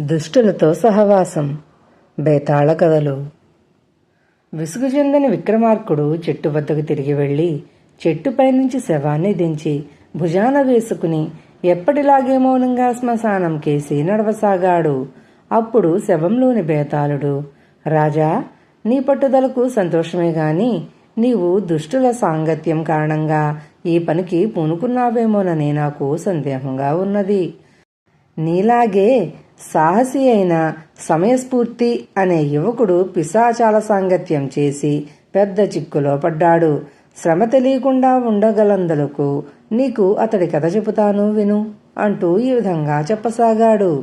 దుష్టులతో సహవాసం. బేతాళ కథలు. విసుగు చెందని విక్రమార్కుడు చెట్టు వద్దకు తిరిగి వెళ్ళి చెట్టుపై నుంచి శవాన్ని దించి భుజాన వేసుకుని ఎప్పటిలాగే మౌనంగా శ్మశానం కేసి నడవసాగాడు. అప్పుడు శవంలోని బేతాళుడు రాజా నీ పట్టుదలకు సంతోషమే గాని నీవు దుష్టుల సాంగత్యం కారణంగా ఈ పనికి పూనుకున్నావేమోనని నాకు సందేహంగా ఉన్నది. నీలాగే సాహసి అయిన సమయస్ఫూర్తి అనే యువకుడు పిశాచాల సాంగత్యం చేసి పెద్ద చిక్కులో పడ్డాడు. శ్రమ తెలియకుండా ఉండగలందలకు నీకు అతడి కథ చెబుతాను విను అంటూ ఈ విధంగా చెప్పసాగాడు.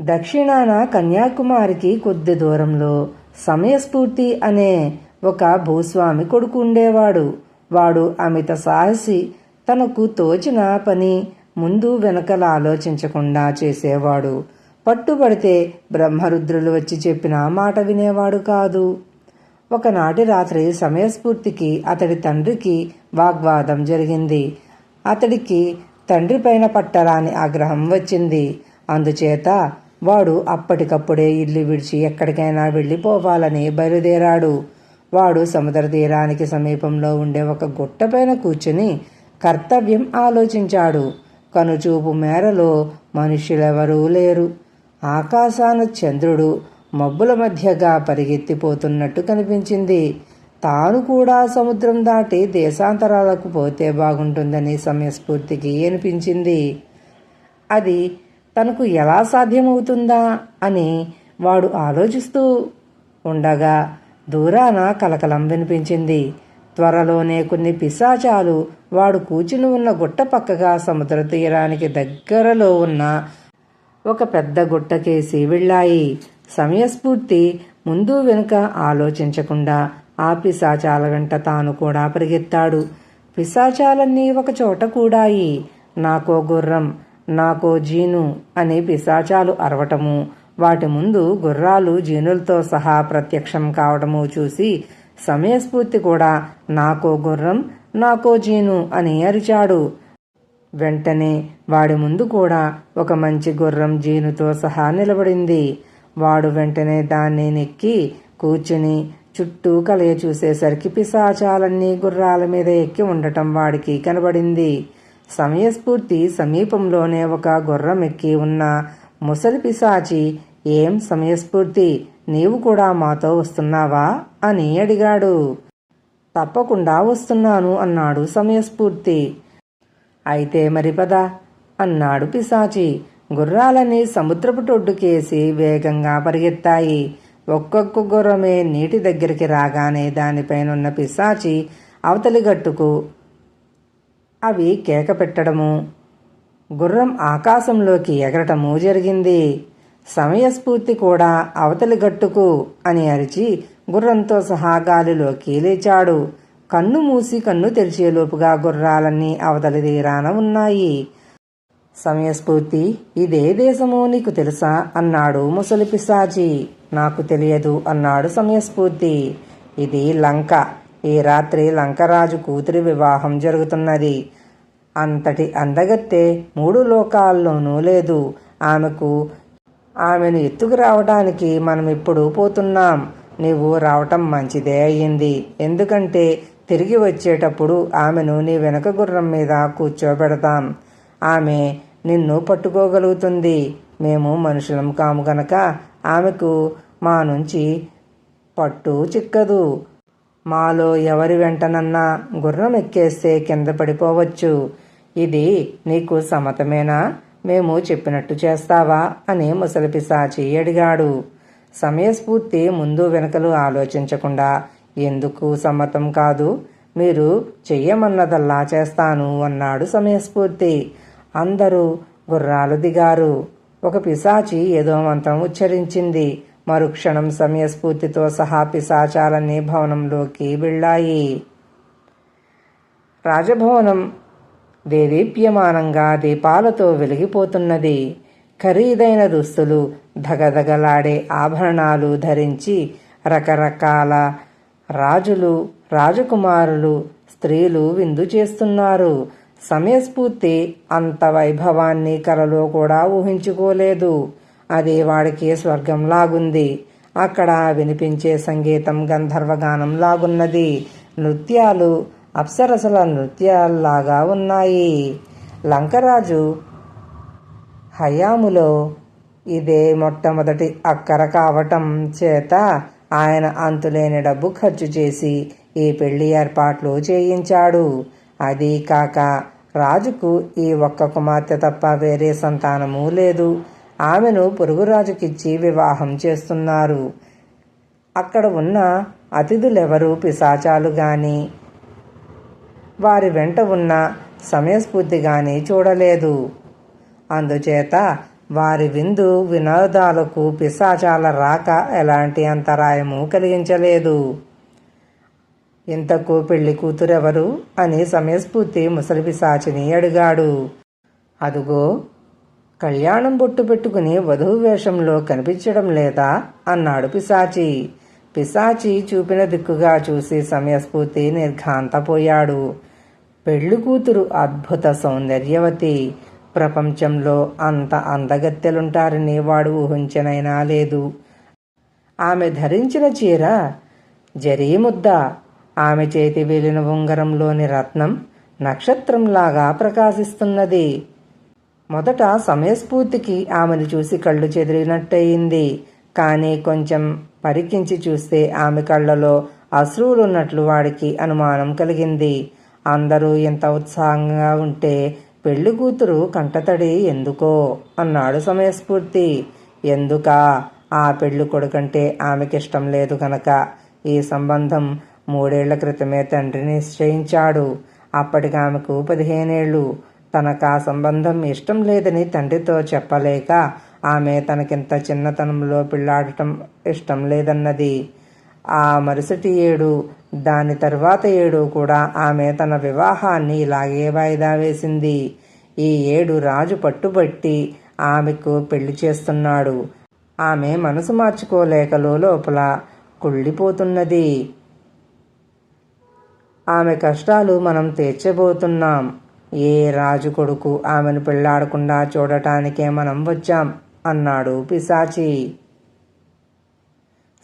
దక్షిణాన కన్యాకుమారికి కొద్ది దూరంలో సమయస్ఫూర్తి అనే ఒక భూస్వామి కొడుకు ఉండేవాడు. వాడు అమిత సాహసి తనకు తోచిన పని ముందు వెనకల ఆలోచించకుండా చేసేవాడు. పట్టుబడితే బ్రహ్మరుద్రులు వచ్చి చెప్పిన మాట వినేవాడు కాదు. ఒకనాటి రాత్రి సమయస్ఫూర్తికి అతడి తండ్రికి వాగ్వాదం జరిగింది. అతడికి తండ్రి పైన పట్టరాని ఆగ్రహం వచ్చింది. అందుచేత వాడు అప్పటికప్పుడే ఇల్లు విడిచి ఎక్కడికైనా వెళ్ళిపోవాలని బయలుదేరాడు. వాడు సముద్ర తీరానికి సమీపంలో ఉండే ఒక గుట్టపైన కూర్చుని కర్తవ్యం ఆలోచించాడు. కనుచూపు మేరలో మనుష్యులెవరూ లేరు. ఆకాశాన చంద్రుడు మబ్బుల మధ్యగా పరిగెత్తిపోతున్నట్టు కనిపించింది. తాను కూడా సముద్రం దాటి దేశాంతరాలకు పోతే బాగుంటుందని సమయస్ఫూర్తికి అనిపించింది. అది తనకు ఎలా సాధ్యమవుతుందా అని వాడు ఆలోచిస్తూ ఉండగా దూరాన కలకలం వినిపించింది. త్వరలోనే కొన్ని పిశాచాలు వాడు కూర్చుని ఉన్న గుట్ట పక్కగా సముద్ర తీరానికి దగ్గరలో ఉన్న ఒక పెద్ద గుట్టకేసి వెళ్ళాయి. సమయస్ఫూర్తి ముందు వెనుక ఆలోచించకుండా ఆ పిశాచాల వెంట తాను కూడా పరిగెత్తాడు. పిశాచాలన్నీ ఒక చోట కూడాయి. నాకో గుర్రం నాకో జీను అని పిశాచాలు అరవటము వాటి ముందు గుర్రాలు జీనులతో సహా ప్రత్యక్షం కావడము చూసి సమయస్ఫూర్తి కూడా నాకో గుర్రం నాకో జీను అని అరిచాడు. వెంటనే వాడి ముందు కూడా ఒక మంచి గుర్రం జీనుతో సహా నిలబడింది. వాడు వెంటనే దాన్ని నెక్కి కూర్చుని చుట్టూ కలయ చూసేసరికి పిశాచాలన్నీ గుర్రాల మీద ఎక్కి ఉండటం వాడికి కనబడింది. సమయస్ఫూర్తి సమీపంలోనే ఒక గుర్రం ఎక్కి ఉన్న ముసలి పిశాచి ఏం సమయస్ఫూర్తి? నీవు కూడా మాతో వస్తున్నావా? అని అడిగాడు. తప్పకుండా వస్తున్నాను అన్నాడు సమయస్ఫూర్తి. అయితే మరి పద అన్నాడు పిశాచి. గుర్రాలని సముద్రపు టొడ్డుకేసి వేగంగా పరిగెత్తాయి. ఒక్కొక్క గుర్రమే నీటి దగ్గరికి రాగానే దానిపైనున్న పిశాచి అవతలి గట్టుకు అవి కేక పెట్టడము. గుర్రం ఆకాశంలోకి ఎగరటము జరిగింది. సమయస్ఫూర్తి కూడా అవతలి గట్టుకు అని అరిచి గుర్రంతో సహా గాలిలోకి లేచాడు. కన్ను మూసి కన్ను తెరిచేలోపుగా గుర్రాలన్నీ అవతలి తీరాన ఉన్నాయి. సమయస్ఫూర్తి ఇదే దేశమో నీకు తెలుసా? అన్నాడు ముసలి పిశాచి. నాకు తెలియదు అన్నాడు సమయస్ఫూర్తి. ఇది లంక. ఈ రాత్రి లంకరాజు కూతురి వివాహం జరుగుతున్నది. అంతటి అందగత్తె మూడు లోకాల్లోనూ లేదు. ఆమెకు ఆమెను ఎత్తుకు రావడానికి మనం ఇప్పుడు పోతున్నాం. నీవు రావటం మంచిదే అయ్యింది. ఎందుకంటే తిరిగి వచ్చేటప్పుడు ఆమెను నీ వెనక గుర్రం మీద కూర్చోబెడతాం. ఆమె నిన్ను పట్టుకోగలుగుతుంది. మేము మనుషులం కాము గనక ఆమెకు మా నుంచి పట్టు చిక్కదు. మాలో ఎవరి వెంటనన్నా గుర్రం ఎక్కేస్తే కింద పడిపోవచ్చు. ఇది నీకు సమతమేనా మేము చెప్పినట్టు చేస్తావా? అని ముసలిపిసాచి అడిగాడు. సమయస్ఫూర్తి ముందు వెనకలు ఆలోచించకుండా ఎందుకు సమ్మతం కాదు? మీరు చెయ్యమన్నదల్లా చేస్తాను అన్నాడు సమయస్ఫూర్తి. అందరూ గుర్రాలు దిగారు. ఒక పిశాచి ఏదో మంత్రం ఉచ్చరించింది. మరుక్షణం సమయస్ఫూర్తితో సహా పిశాచాలన్నీ భవనంలోకి వెళ్ళాయి. రాజభవనం దేదీప్యమానంగా దీపాలతో వెలిగిపోతున్నది. ఖరీదైన దుస్తులు ధగధగలాడే ఆభరణాలు ధరించి రకరకాల రాజులు రాజకుమారులు స్త్రీలు విందు చేస్తున్నారు. సమయస్ఫూర్తి అంత వైభవాన్ని కలలో కూడా ఊహించుకోలేదు. అది వాడికి స్వర్గంలాగుంది అక్కడ వినిపించే సంగీతం గంధర్వగానం లాగున్నది. నృత్యాలు అప్సరసల నృత్యాల్లాగా ఉన్నాయి. లంకరాజు హయాములో ఇదే మొట్టమొదటి అక్కర కావటం చేత ఆయన అంతులేని డబ్బు ఖర్చు చేసి ఈ పెళ్ళి ఏర్పాట్లు చేయించాడు. అదీ కాక రాజుకు ఈ ఒక్క కుమార్తె తప్ప వేరే సంతానము లేదు. ఆమెను పొరుగురాజుకిచ్చి వివాహం చేస్తున్నారు. అక్కడ ఉన్న అతిథులెవరూ పిశాచాలు గాని వారి వెంట ఉన్న సమయస్ఫూర్తి గాని చూడలేదు. అందుచేత వారి విందు వినోదాలకు పిశాచాల రాక ఎలాంటి అంతరాయము కలిగించలేదు. ఇంతకు పెళ్ళి కూతురెవరు? అని సమయస్ఫూర్తి ముసలి పిశాచిని అడిగాడు. అదుగో కళ్యాణం బొట్టు పెట్టుకుని వధువు వేషంలో కనిపించడం లేదా? అన్నాడు పిశాచి. పిశాచి చూపిన దిక్కుగా చూసి సమయస్ఫూర్తి నిర్ఘాంతపోయాడు. పెళ్ళి కూతురు అద్భుత సౌందర్యవతి. ప్రపంచంలో అంత అందగత్తెలుంటారని వాడు ఊహించనైనా లేదు. ఆమె ధరించిన చీర జరీ ముద్ద ఆమె చేతి వేలిన ఉంగరంలోని రత్నం నక్షత్రంలాగా ప్రకాశిస్తున్నది. మొదట సమయస్ఫూర్తికి ఆమెను చూసి కళ్ళు చెదిరినట్టయింది. కానీ కొంచెం పరికించి చూస్తే ఆమె కళ్ళలో అశ్రువులున్నట్లు వాడికి అనుమానం కలిగింది. అందరూ ఇంత ఉత్సాహంగా ఉంటే పెళ్ళి కూతురు కంటతడి ఎందుకో? అన్నాడు సమయస్ఫూర్తి. ఎందుక? ఆ పెళ్ళి కొడుకంటే ఆమెకిష్టం లేదు కనుక ఈ సంబంధం మూడేళ్ళ క్రితమే తండ్రి నిశ్చయించాడు. అప్పటికి ఆమెకు పదిహేనేళ్ళు తనకు ఆ సంబంధం ఇష్టం లేదని తండ్రితో చెప్పలేక ఆమె తనకింత చిన్నతనంలో పిల్లాడటం ఇష్టం లేదన్నది. ఆ మరుసటి ఏడు దాని తర్వాత ఏడు కూడా ఆమె తన వివాహాన్ని ఇలాగే వాయిదా వేసింది. ఈ ఏడు రాజు పట్టుబట్టి ఆమెకు పెళ్ళి చేస్తున్నాడు. ఆమె మనసు మార్చుకోలేకలో లోపల కుళ్ళిపోతున్నది. ఆమె కష్టాలు మనం తీర్చబోతున్నాం. ఏ రాజు కొడుకు ఆమెను పెళ్ళాడకుండా చూడటానికే మనం వచ్చాం అన్నాడు పిశాచి.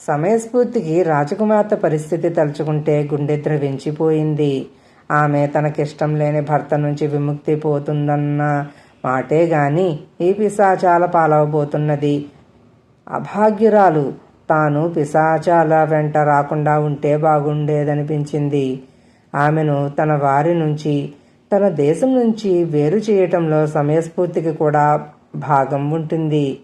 సమయస్ఫూర్తికి రాజకుమార్తె పరిస్థితి తలుచుకుంటే గుండె ద్రవించిపోయింది ఆమె తనకిష్టం లేని భర్త నుంచి విముక్తి పోతుందన్న మాటే గాని ఈ పిశాచాల పాలవబోతున్నది. అభాగ్యురాలు తాను పిశాచాల వెంట రాకుండా ఉంటే బాగుండేదనిపించింది. ఆమెను తన వారి నుంచి తన దేశం నుంచి వేరు చేయటంలో సమయస్ఫూర్తికి కూడా భాగం ఉంటుంది.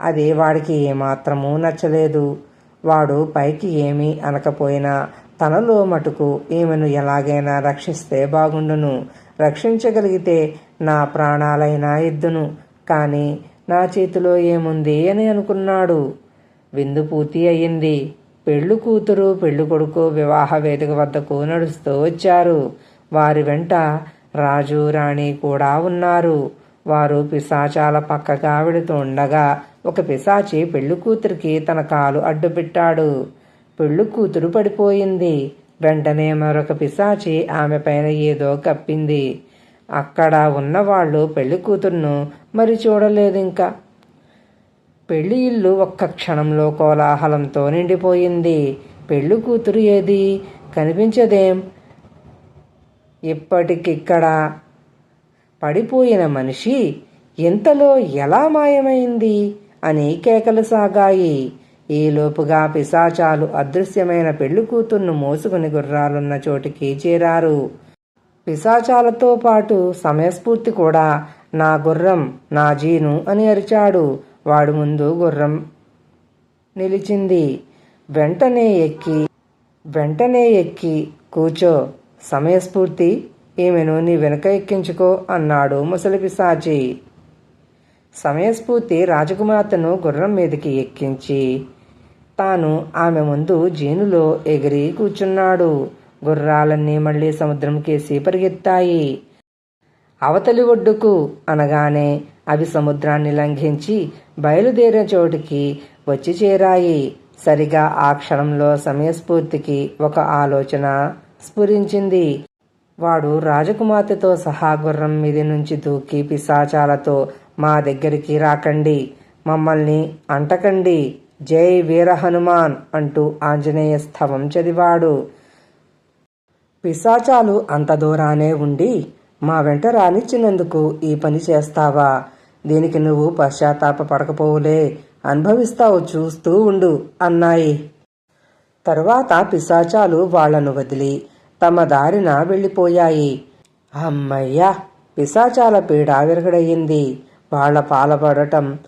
అది వాడికి ఏమాత్రమూ నచ్చలేదు. వాడు పైకి ఏమీ అనకపోయినా తనలో మటుకు ఈమెను ఎలాగైనా రక్షిస్తే బాగుండును. రక్షించగలిగితే నా ప్రాణాలైనా ఇద్దును. కానీ నా చేతిలో ఏముంది అని అనుకున్నాడు. విందు పూర్తి అయ్యింది. పెళ్ళు కూతురు పెళ్ళు కొడుకు వివాహ వేదిక వద్దకు నడుస్తూ వచ్చారు. వారి వెంట రాజు రాణి కూడా ఉన్నారు. వారు పిశాచాల పక్కగా వెడుతుండగా ఒక పిశాచి పెళ్ళి కూతురికి తన కాలు అడ్డుపెట్టాడు పెళ్ళి కూతురు పడిపోయింది. వెంటనే మరొక పిశాచి ఆమె పైన ఏదో కప్పింది. అక్కడ ఉన్నవాళ్ళు పెళ్ళి కూతురును మరి చూడలేదు ఇంకా పెళ్ళి ఇల్లు ఒక్క క్షణంలో కోలాహలంతో నిండిపోయింది. పెళ్ళి కూతురు ఏది? కనిపించదేం? ఇప్పటికిక్కడ పడిపోయిన మనిషి ఇంతలో ఎలా మాయమైంది? అని కేకలు సాగాయి ఈలోపుగా పిశాచాలు అదృశ్యమైన పెళ్ళి కూతుర్ను మోసుకుని గుర్రాలున్న చోటికి చేరారు. పిశాచాలతో పాటు సమయస్ఫూర్తి కూడా. నా గుర్రం నా జీను అని అరిచాడు. వాడు ముందు గుర్రం నిలిచింది. వెంటనే ఎక్కి వెంటనే ఎక్కి కూచో సమయస్ఫూర్తి ఈమెను నీ వెనక ఎక్కించుకో అన్నాడు ముసలి పిశాచి. సమయస్ఫూర్తి రాజకుమార్తెను గుర్రం మీదకి ఎక్కించి తాను ఆమె ముందు జీనులో ఎగిరి కూర్చున్నాడు. గుర్రాలన్నీ మళ్ళీ సముద్రం కేసి పరిగెత్తాయి అవతలి ఒడ్డుకు అనగానే అవి సముద్రాన్ని లంఘించి బయలుదేరిన చోటికి వచ్చి చేరాయి. సరిగా ఆ క్షణంలో సమయస్ఫూర్తికి ఒక ఆలోచన స్ఫురించింది. వాడు రాజకుమార్తెతో సహా గుర్రం మీద నుంచి దూకి పిశాచాలతో మా దగ్గరికి రాకండి. మమ్మల్ని అంటకండి. జై వీర హనుమాన్ అంటూ ఆంజనేయ స్థవం చదివాడు. పిశాచాలు అంత దూరానే ఉండి మా వెంట రానిచ్చినందుకు ఈ పని చేస్తావా? దీనికి నువ్వు పశ్చాత్తాప పడకపోవులే. అనుభవిస్తావు చూస్తూ ఉండు అన్నాయి. తరువాత పిశాచాలు వాళ్ళను వదిలి తమ దారిన వెళ్ళిపోయాయి. అమ్మయ్యా! పిశాచాల పీడ విరగడయ్యింది వాళ్ళ పాలపడటం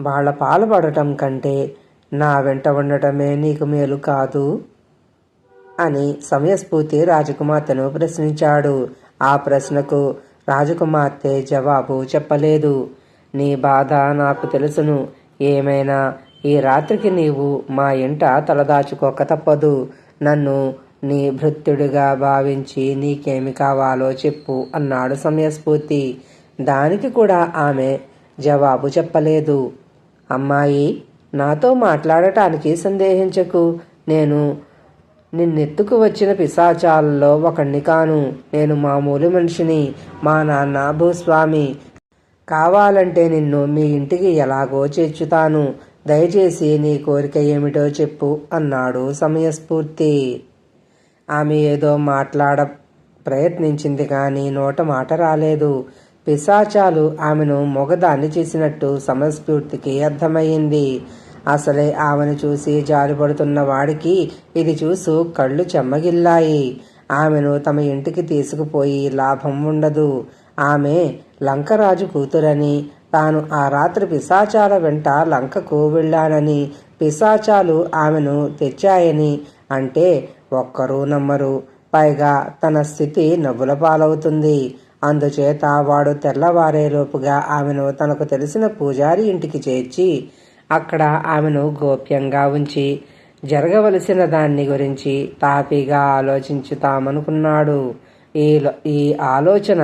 వాళ్ళ పాలపడటం కంటే నా వెంట ఉండటమే నీకు మేలు కాదు? అని సమయస్ఫూర్తి రాజకుమార్తెను ప్రశ్నించాడు. ఆ ప్రశ్నకు రాజకుమార్తె జవాబు చెప్పలేదు. నీ బాధ నాకు తెలుసును. ఏమైనా ఈ రాత్రికి నీవు మా ఇంట తలదాచుకోక తప్పదు. నన్ను నీ భృత్యుడిగా భావించి నీకేమి కావాలో చెప్పు అన్నాడు సమయస్ఫూర్తి. దానికి కూడా ఆమె జవాబు చెప్పలేదు. అమ్మాయి నాతో మాట్లాడటానికి సందేహించకు. నేను నిన్నెత్తుకు వచ్చిన పిశాచాలలో ఒకణ్ణి కాను. నేను మామూలు మనిషిని మా నాన్న భూస్వామి. కావాలంటే నిన్ను మీ ఇంటికి ఎలాగో చేర్చుతాను. దయచేసి నీ కోరిక ఏమిటో చెప్పు అన్నాడు సమయస్ఫూర్తి. ఆమె ఏదో మాట్లాడ ప్రయత్నించింది కానీ నోట మాట రాలేదు. పిశాచాలు ఆమెను మొగదాన్ని చేసినట్టు సమస్ఫూర్తికి అర్థమయ్యింది అసలే ఆమెను చూసి జారుపడుతున్న వాడికి ఇది చూసు కళ్ళు చెమ్మగిల్లాయి. ఆమెను తమ ఇంటికి తీసుకుపోయి లాభం ఉండదు. ఆమె లంకరాజు కూతురని తాను ఆ రాత్రి పిశాచాల వెంట లంకకు వెళ్ళానని పిశాచాలు ఆమెను తెచ్చాయని అంటే ఒక్కరూ నమ్మరు. పైగా తన స్థితి నవ్వుల పాలవుతుంది. అందుచేత వాడు తెల్లవారేలోపుగా ఆమెను తనకు తెలిసిన పూజారి ఇంటికి చేర్చి అక్కడ ఆమెను గోప్యంగా ఉంచి జరగవలసిన దాన్ని గురించి తాపీగా ఆలోచించుతామనుకున్నాడు. ఈ ఈ ఆలోచన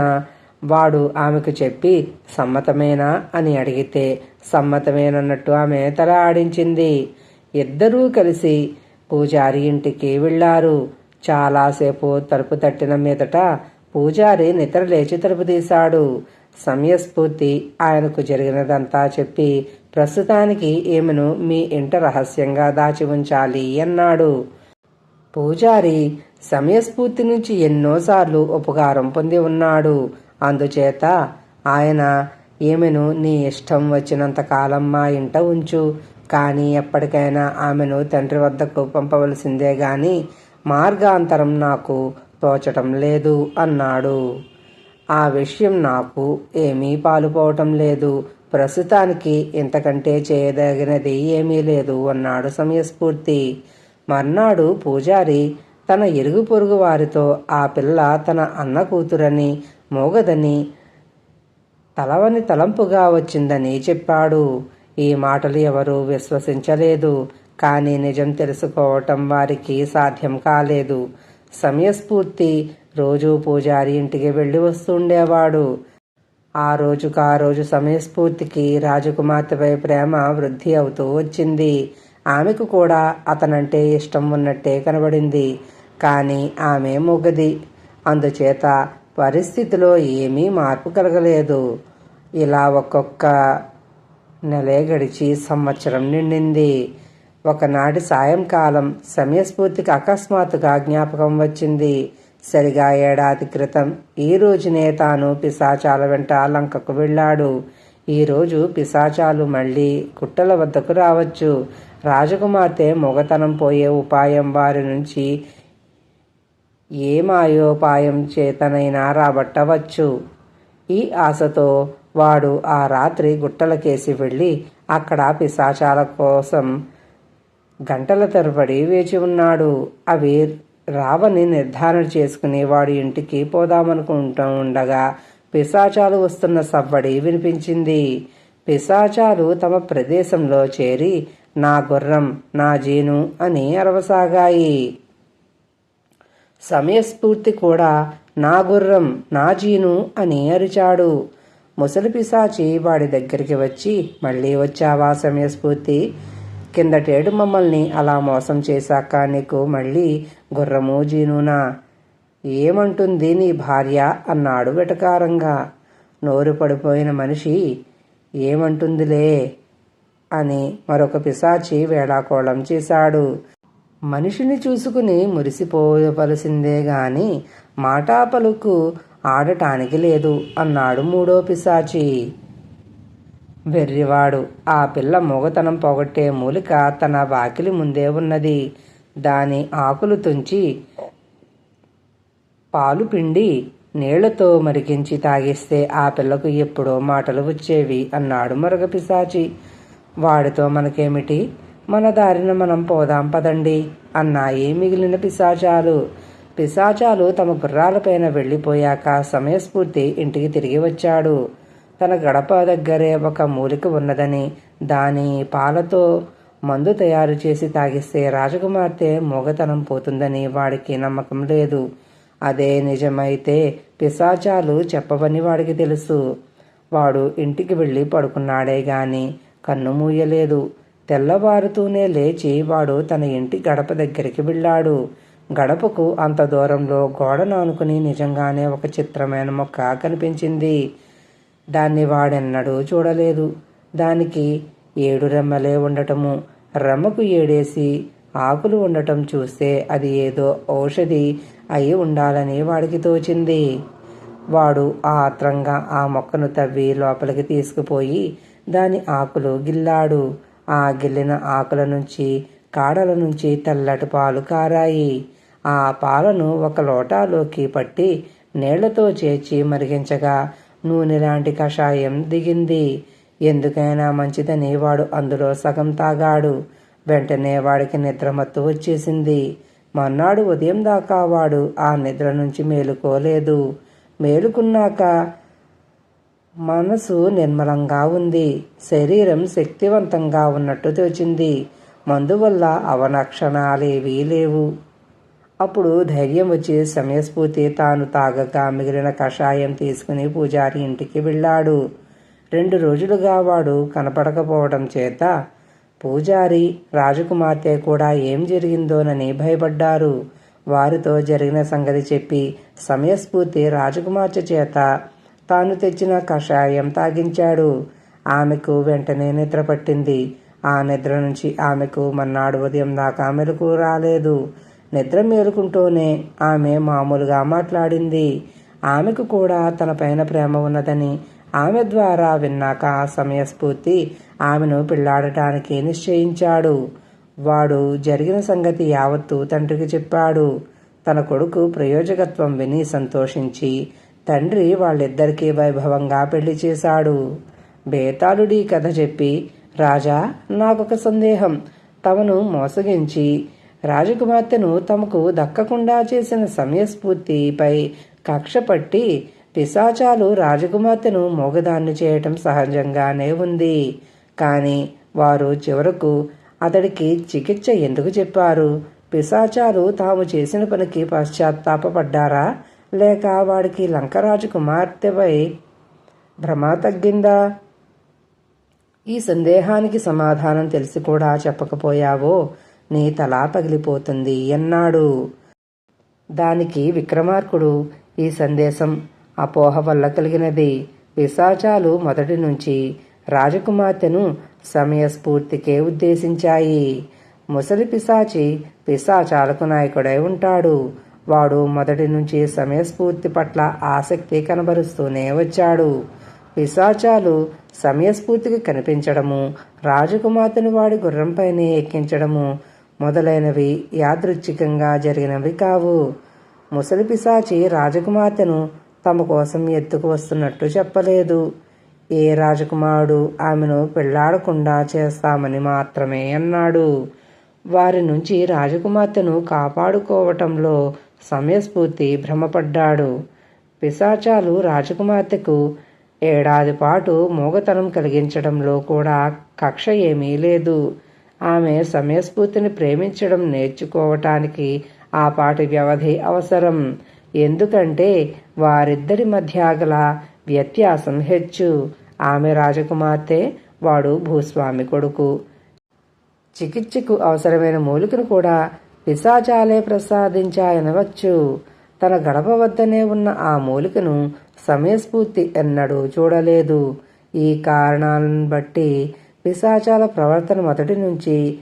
వాడు ఆమెకు చెప్పి సమ్మతమేనా అని అడిగితే సమ్మతమేనన్నట్టు ఆమె తల ఆడించింది. ఇద్దరూ కలిసి పూజారి ఇంటికి వెళ్ళారు చాలాసేపు తలుపు తట్టిన మీదట పూజారి నిద్ర లేచి తలుపు తీశాడు. సమయస్ఫూర్తి ఆయనకు జరిగినదంతా చెప్పి ప్రస్తుతానికి ఈమెను మీ ఇంట రహస్యంగా దాచి ఉంచాలి అన్నాడు. పూజారి సమయస్ఫూర్తి నుంచి ఎన్నోసార్లు ఉపకారం పొంది ఉన్నాడు. అందుచేత ఆయన ఈమెను నీ ఇష్టం వచ్చినంత కాలం మా ఇంట ఉంచు. కానీ ఎప్పటికైనా ఆమెను తండ్రి వద్దకు పంపవలసిందే గాని మార్గాంతరం నాకు తోచటం లేదు అన్నాడు. ఆ విషయం నాకు ఏమీ పాలుపోవటం లేదు. ప్రస్తుతానికి ఇంతకంటే చేయదగినది ఏమీ లేదు అన్నాడు సమయస్ఫూర్తి. మర్నాడు పూజారి తన ఇరుగు పొరుగు వారితో ఆ పిల్ల తన అన్న కూతురని మోగదని తలవని తలంపుగా వచ్చిందని చెప్పాడు. ఈ మాటలు ఎవరూ విశ్వసించలేదు. కానీ నిజం తెలుసుకోవటం వారికి సాధ్యం కాలేదు. సమయస్ఫూర్తి రోజు పూజారి ఇంటికి వెళ్ళి వస్తుండేవాడు. ఆ రోజుకు ఆ రోజు సమయస్ఫూర్తికి రాజకుమార్తెపై ప్రేమ వృద్ధి అవుతూ వచ్చింది. ఆమెకు కూడా అతనంటే ఇష్టం ఉన్నట్టే కనబడింది. కానీ ఆమె మొగది. అందుచేత పరిస్థితిలో ఏమీ మార్పు కలగలేదు. ఇలా ఒక్కొక్క నెలే గడిచి సంవత్సరం నిండింది. ఒకనాటి సాయంకాలం సమయస్ఫూర్తికి అకస్మాత్తుగా జ్ఞాపకం వచ్చింది. సరిగా ఏడాది క్రితం ఈ రోజునే తాను పిశాచాల వెంట లంకకు వెళ్ళాడు. ఈరోజు పిశాచాలు మళ్ళీ కుట్టల వద్దకు రావచ్చు. రాజకుమార్తె మొగతనం పోయే ఉపాయం వారి నుంచి ఏ మాయోపాయం చేతనైనా రాబట్టవచ్చు. ఈ ఆశతో వాడు ఆ రాత్రి గుట్టలకేసి వెళ్ళి అక్కడ పిశాచాల కోసం గంటల తరబడి వేచి ఉన్నాడు. అవి రావని నిర్ధారణ చేసుకుని వాడి ఇంటికి పోదామనుకుంటూ ఉండగా పిశాచాలు వస్తున్న సవ్వడి వినిపించింది. పిశాచాలు తమ ప్రదేశంలో చేరి నా గుర్రం నా జీను అని అరవసాగాయి. సమయస్ఫూర్తి కూడా నా గుర్రం నా జీను అని అరిచాడు. ముసలి పిశాచి వాడి దగ్గరికి వచ్చి మళ్ళీ వచ్చావా సమయస్ఫూర్తి? కిందటేడు మమ్మల్ని అలా మోసం చేశాక నీకు మళ్ళీ గుర్రము జీనునా? ఏమంటుంది నీ భార్య? అన్నాడు వెటకారంగా. నోరు పడిపోయిన మనిషి ఏమంటుందిలే? అని మరొక పిశాచి వేళాకోళం చేశాడు. మనిషిని చూసుకుని మురిసిపోవలసిందే గాని మాటా పలుకు ఆడటానికి లేదు అన్నాడు మూడో పిశాచి. వెర్రివాడు. ఆ పిల్ల మొగతనం పొగట్టే మూలిక తన వాకిలి ముందే ఉన్నది. దాని ఆకులు తుంచి పాలు పిండి నీళ్ళతో మరిగించి తాగిస్తే ఆ పిల్లకు ఎప్పుడో మాటలు వచ్చేవి అన్నాడు మరొక పిశాచి. వాడితో మనకేమిటి? మన దారిన మనం పోదాం పదండి అన్నాయి మిగిలిన పిశాచాలు. పిశాచాలు తమ గుర్రాలపైన వెళ్ళిపోయాక సమయస్ఫూర్తి ఇంటికి తిరిగి వచ్చాడు. తన గడప దగ్గరే ఒక మూలిక ఉన్నదని దాని పాలతో మందు తయారు చేసి తాగిస్తే రాజకుమార్తె మొగతనం పోతుందని వాడికి నమ్మకం లేదు. అదే నిజమైతే పిశాచాలు చెప్పవని వాడికి తెలుసు. వాడు ఇంటికి వెళ్ళి పడుకున్నాడే గాని కన్ను మూయలేదు. తెల్లవారుతూనే లేచి వాడు తన ఇంటి గడప దగ్గరికి వెళ్ళాడు. గడపకు అంత దూరంలో గోడను ఆనుకుని నిజంగానే ఒక చిత్రమైన మొక్క కనిపించింది. దాన్ని వాడెన్నడూ చూడలేదు. దానికి ఏడు రెమ్మలే ఉండటము. రెమ్మకు ఏడేసి ఆకులు ఉండటం చూస్తే అది ఏదో ఔషధి అయి ఉండాలని వాడికి తోచింది. వాడు ఆత్రంగా ఆ మొక్కను తవ్వి లోపలికి తీసుకుపోయి దాని ఆకులు గిల్లాడు. ఆ గిల్లిన ఆకుల నుంచి కాడల నుంచి తెల్లటి పాలు కారాయి. ఆ పాలను ఒక లోటాలోకి పట్టి నీళ్ళతో చేర్చి మరిగించగా నూనె లాంటి కషాయం దిగింది. ఎందుకైనా మంచిదని వాడు అందులో సగం తాగాడు. వెంటనే వాడికి నిద్రమత్తు వచ్చేసింది. మర్నాడు ఉదయం దాకా వాడు ఆ నిద్ర నుంచి మేలుకోలేదు. మేలుకున్నాక మనసు నిర్మలంగా ఉంది. శరీరం శక్తివంతంగా ఉన్నట్టు తోచింది. మందు వల్ల అవనక్షణాలేవీ లేవు. అప్పుడు ధైర్యం వచ్చి సమయస్ఫూర్తి తాను తాగక మిగిలిన కషాయం తీసుకుని పూజారి ఇంటికి వెళ్ళాడు. రెండు రోజులుగా వాడు కనపడకపోవడం చేత పూజారి రాజకుమార్తె కూడా ఏం జరిగిందోనని భయపడ్డారు. వారితో జరిగిన సంగతి చెప్పి సమయస్ఫూర్తి రాజకుమార్తె చేత తాను తెచ్చిన కషాయం తాగించాడు. ఆమెకు వెంటనే నిద్ర పట్టింది ఆ నిద్ర నుంచి ఆమెకు మన్నాడు ఉదయం దాకా మెలకు రాలేదు. నిద్ర మేలుకుంటూనే ఆమె మామూలుగా మాట్లాడింది. ఆమెకు కూడా తన పైన ప్రేమ ఉన్నదని ఆమె ద్వారా విన్నాక ఆ సమయస్ఫూర్తి ఆమెను పెళ్ళాడటానికి నిశ్చయించాడు. వాడు జరిగిన సంగతి యావత్తు తండ్రికి చెప్పాడు. తన కొడుకు ప్రయోజకత్వం విని సంతోషించి తండ్రి వాళ్ళిద్దరికీ వైభవంగా పెళ్ళి చేశాడు. బేతాళుడి కథ చెప్పి రాజా నాకొక సందేహం. తమను మోసగించి రాజకుమార్తెను తమకు దక్కకుండా చేసిన సమయస్ఫూర్తిపై కక్షపట్టి పిశాచాలు రాజకుమార్తెను మోగదాన్ని చేయటం సహజంగానే ఉంది. కానీ వారు చివరకు అతడికి చికిత్స ఎందుకు చెప్పారు? పిశాచాలు తాము చేసిన పనికి పశ్చాత్తాపడ్డారా లేక వాడికి లంకరాజు కుమార్తెపై భ్రమ తగ్గిందా? ఈ సందేహానికి సమాధానం తెలిసి కూడా చెప్పకపోయావో? నీ తలా పగిలిపోతుంది అన్నాడు దానికి విక్రమార్కుడు ఈ సందేశం అపోహ వల్ల కలిగినది. పిశాచాలు మొదటి నుంచి రాజకుమార్తెను సమయస్ఫూర్తికే ఉద్దేశించాయి. ముసలి పిశాచి పిశాచాలకు నాయకుడై ఉంటాడు. వాడు మొదటి నుంచి సమయస్ఫూర్తి పట్ల ఆసక్తి కనబరుస్తూనే వచ్చాడు. పిశాచాలు సమయస్ఫూర్తికి కనిపించడము రాజకుమార్తెను వాడి గుర్రంపైనే ఎక్కించడము మొదలైనవి యాదృచ్ఛికంగా జరిగినవి కావు. ముసలి పిశాచి రాజకుమార్తెను తమ కోసం ఎత్తుకు వస్తున్నట్టు చెప్పలేదు. ఏ రాజకుమారుడు ఆమెను పెళ్ళాడకుండా చేస్తామని మాత్రమే అన్నాడు. వారి నుంచి రాజకుమార్తెను కాపాడుకోవటంలో సమయస్ఫూర్తి భ్రమపడ్డాడు. పిశాచాలు రాజకుమార్తెకు ఏడాది పాటు మూగతనం కలిగించడంలో కూడా కక్ష ఏమీ లేదు. ఆమె సమయస్ఫూర్తిని ప్రేమించడం నేర్చుకోవటానికి ఆ పాటి వ్యవధి అవసరం. ఎందుకంటే వారిద్దరి మధ్య గల వ్యత్యాసం హెచ్చు. ఆమె రాజకుమార్తె వాడు భూస్వామి కొడుకు. చికిత్సకు అవసరమైన మూలికను కూడా పిశాచాలే ప్రసాదించాయనవచ్చు. తన గడప వద్దనే ఉన్న ఆ మూలికను సమయస్ఫూర్తి ఎన్నడూ చూడలేదు. ఈ కారణాలను బట్టి పిశాచాల ప్రవర్తన మొదటి నుంచి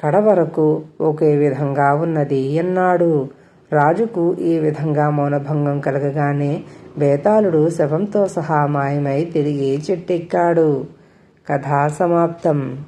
కడ వరకు ఒకే విధంగా ఉన్నది అన్నాడు. రాజుకు ఈ విధంగా మౌనభంగం కలగగానే బేతాళుడు శవంతో సహా మాయమై తిరిగి చెట్టెక్కాడు. కథా సమాప్తం.